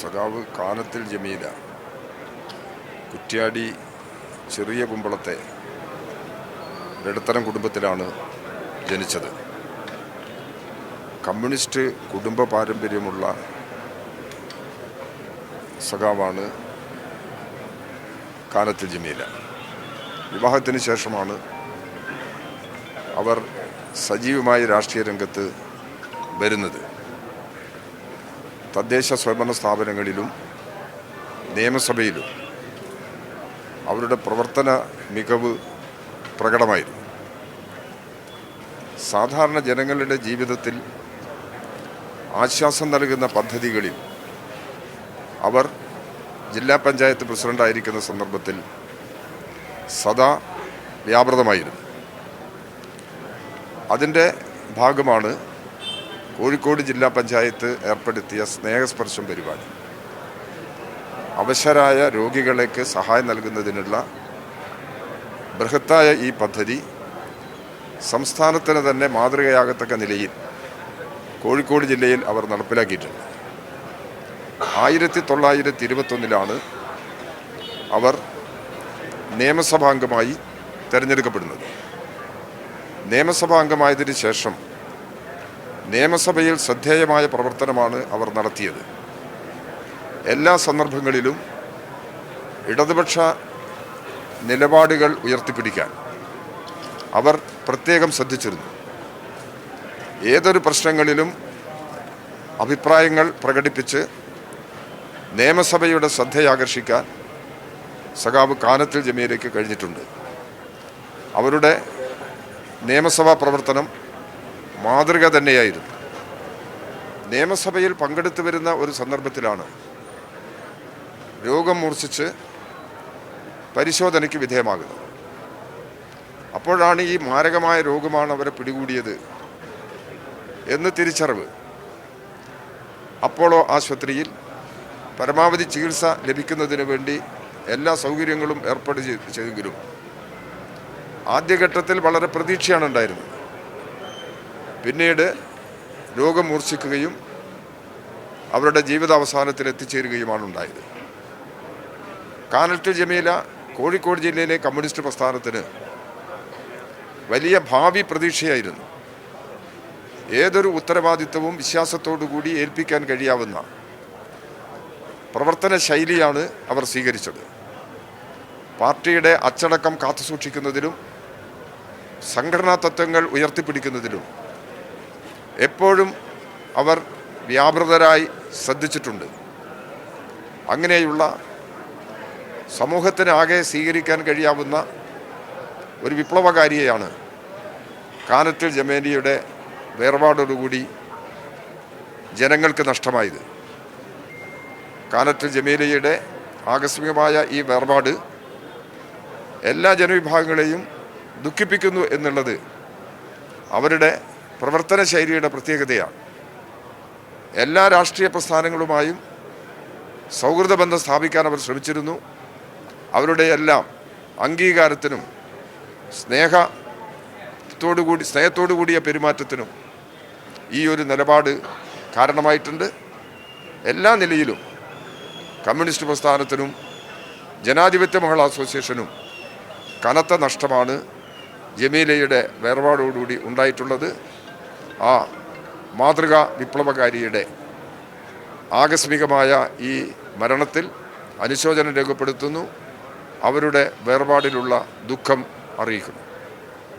സഖാവ് കാനത്തിൽ ജമീല. കുറ്റ്യാടി ചെറിയ കുമ്പളത്തെ ഇടത്തരം കുടുംബത്തിലാണ് ജനിച്ചത്. കമ്മ്യൂണിസ്റ്റ് കുടുംബ പാരമ്പര്യമുള്ള സഖാവാണ് കാനത്തിൽ ജമീല. വിവാഹത്തിന് ശേഷമാണ് അവർ സജീവമായി രാഷ്ട്രീയ രംഗത്ത് വരുന്നത്. തദ്ദേശ സ്വയംഭരണ സ്ഥാപനങ്ങളിലും നിയമസഭയിലും അവരുടെ പ്രവർത്തന മികവ് പ്രകടമായിരുന്നു. സാധാരണ ജനങ്ങളുടെ ജീവിതത്തിൽ ആശ്വാസം നൽകുന്ന പദ്ധതികളിൽ അവർ ജില്ലാ പഞ്ചായത്ത് പ്രസിഡന്റായിരിക്കുന്ന സന്ദർഭത്തിൽ സദാ വ്യാപൃതമായിരുന്നു. അതിന്റെ ഭാഗമാണ് കോഴിക്കോട് ജില്ലാ പഞ്ചായത്ത് ഏർപ്പെടുത്തിയ സ്നേഹസ്പർശം പരിപാടി. അവശരായ രോഗികളേക്ക് സഹായം നൽകുന്നതിനുള്ള ബൃഹത്തായ ഈ പദ്ധതി സംസ്ഥാനത്തിന് തന്നെ മാതൃകയാകത്തക്ക നിലയിൽ കോഴിക്കോട് ജില്ലയിൽ അവർ നടപ്പിലാക്കിയിട്ടുണ്ട്. ആയിരത്തി തൊള്ളായിരത്തി ഇരുപത്തൊന്നിലാണ് അവർ നിയമസഭാംഗമായി തിരഞ്ഞെടുക്കപ്പെടുന്നത്. നിയമസഭാംഗമായതിനു ശേഷം നിയമസഭയിൽ ശ്രദ്ധേയമായ പ്രവർത്തനമാണ് അവർ നടത്തിയത്. എല്ലാ സന്ദർഭങ്ങളിലും ഇടതുപക്ഷ നിലപാടുകൾ ഉയർത്തിപ്പിടിക്കാൻ അവർ പ്രത്യേകം ശ്രദ്ധിച്ചിരുന്നു. ഏതൊരു പ്രശ്നങ്ങളിലും അഭിപ്രായങ്ങൾ പ്രകടിപ്പിച്ച് നിയമസഭയുടെ ശ്രദ്ധയാകർഷിക്കാൻ സഖാവ് കാനത്തിൽ ജമീലേക്ക് കഴിഞ്ഞിട്ടുണ്ട്. അവരുടെ നിയമസഭാ പ്രവർത്തനം മാതൃക തന്നെയായിരുന്നു. നിയമസഭയിൽ പങ്കെടുത്തു വരുന്ന ഒരു സന്ദർഭത്തിലാണ് രോഗം മൂർച്ഛിച്ച് പരിശോധനയ്ക്ക് വിധേയമാകുന്നത്. അപ്പോഴാണ് ഈ മാരകമായ രോഗമാണ് അവരെ പിടികൂടിയത് എന്ന് തിരിച്ചറിവ് അപ്പോളോ ആശുപത്രിയിൽ പരമാവധി ചികിത്സ ലഭിക്കുന്നതിന് വേണ്ടി എല്ലാ സൗകര്യങ്ങളും ഏർപ്പാട് ചെയ്- ചെയ്തെങ്കിലും ആദ്യഘട്ടത്തിൽ വളരെ പ്രതീക്ഷയാണ് ഉണ്ടായിരുന്നത്. പിന്നീട് രോഗം മൂർച്ഛിക്കുകയും അവരുടെ ജീവിതാവസാനത്തിൽ എത്തിച്ചേരുകയുമാണ് ഉണ്ടായത്. കാനറ്റ് ജമീല കോഴിക്കോട് ജില്ലയിലെ കമ്മ്യൂണിസ്റ്റ് പ്രസ്ഥാനത്തിന് വലിയ ഭാവി പ്രതീക്ഷയായിരുന്നു. ഏതൊരു ഉത്തരവാദിത്വവും വിശ്വാസത്തോടു കൂടി ഏൽപ്പിക്കാൻ കഴിയാവുന്ന പ്രവർത്തന ശൈലിയാണ് അവർ സ്വീകരിച്ചത്. പാർട്ടിയുടെ അച്ചടക്കം കാത്തുസൂക്ഷിക്കുന്നതിലും സംഘടനാ തത്വങ്ങൾ ഉയർത്തിപ്പിടിക്കുന്നതിലും എപ്പോഴും അവർ വ്യാപൃതരായി ശ്രദ്ധിച്ചിട്ടുണ്ട്. അങ്ങനെയുള്ള സമൂഹത്തിനാകെ സ്വീകരിക്കാൻ കഴിയാവുന്ന ഒരു വിപ്ലവകാരിയെയാണ് കാനത്തിൽ ജമേലിയുടെ വേർപാടോടുകൂടി ജനങ്ങൾക്ക് നഷ്ടമായത്. കാനത്തിൽ ജമീലയുടെ ആകസ്മികമായ ഈ വേർപാട് എല്ലാ ജനവിഭാഗങ്ങളെയും ദുഃഖിപ്പിക്കുന്നു എന്നുള്ളത് അവരുടെ പ്രവർത്തന ശൈലിയുടെ പ്രത്യേകതയാണ്. എല്ലാ രാഷ്ട്രീയ പ്രസ്ഥാനങ്ങളുമായും സൗഹൃദ ബന്ധം സ്ഥാപിക്കാൻ അവർ ശ്രമിച്ചിരുന്നു. അവരുടെ എല്ലാം അംഗീകാരത്തിനും സ്നേഹത്തോടുകൂടി സ്നേഹത്തോടു കൂടിയ പെരുമാറ്റത്തിനും ഈ ഒരു നിലപാട് കാരണമായിട്ടുണ്ട്. എല്ലാ നിലയിലും കമ്മ്യൂണിസ്റ്റ് പ്രസ്ഥാനത്തിനും ജനാധിപത്യ മഹിളാ അസോസിയേഷനും കനത്ത നഷ്ടമാണ് ജമീലയുടെ വേർപാടോടുകൂടി ഉണ്ടായിട്ടുള്ളത്. ആ മാതൃകാ വിപ്ലവകാരിയുടെ ആകസ്മികമായ ഈ മരണത്തിൽ അനുശോചനം രേഖപ്പെടുത്തുന്നു. അവരുടെ വേർപാടിലുള്ള ദുഃഖം അറിയിക്കുന്നു.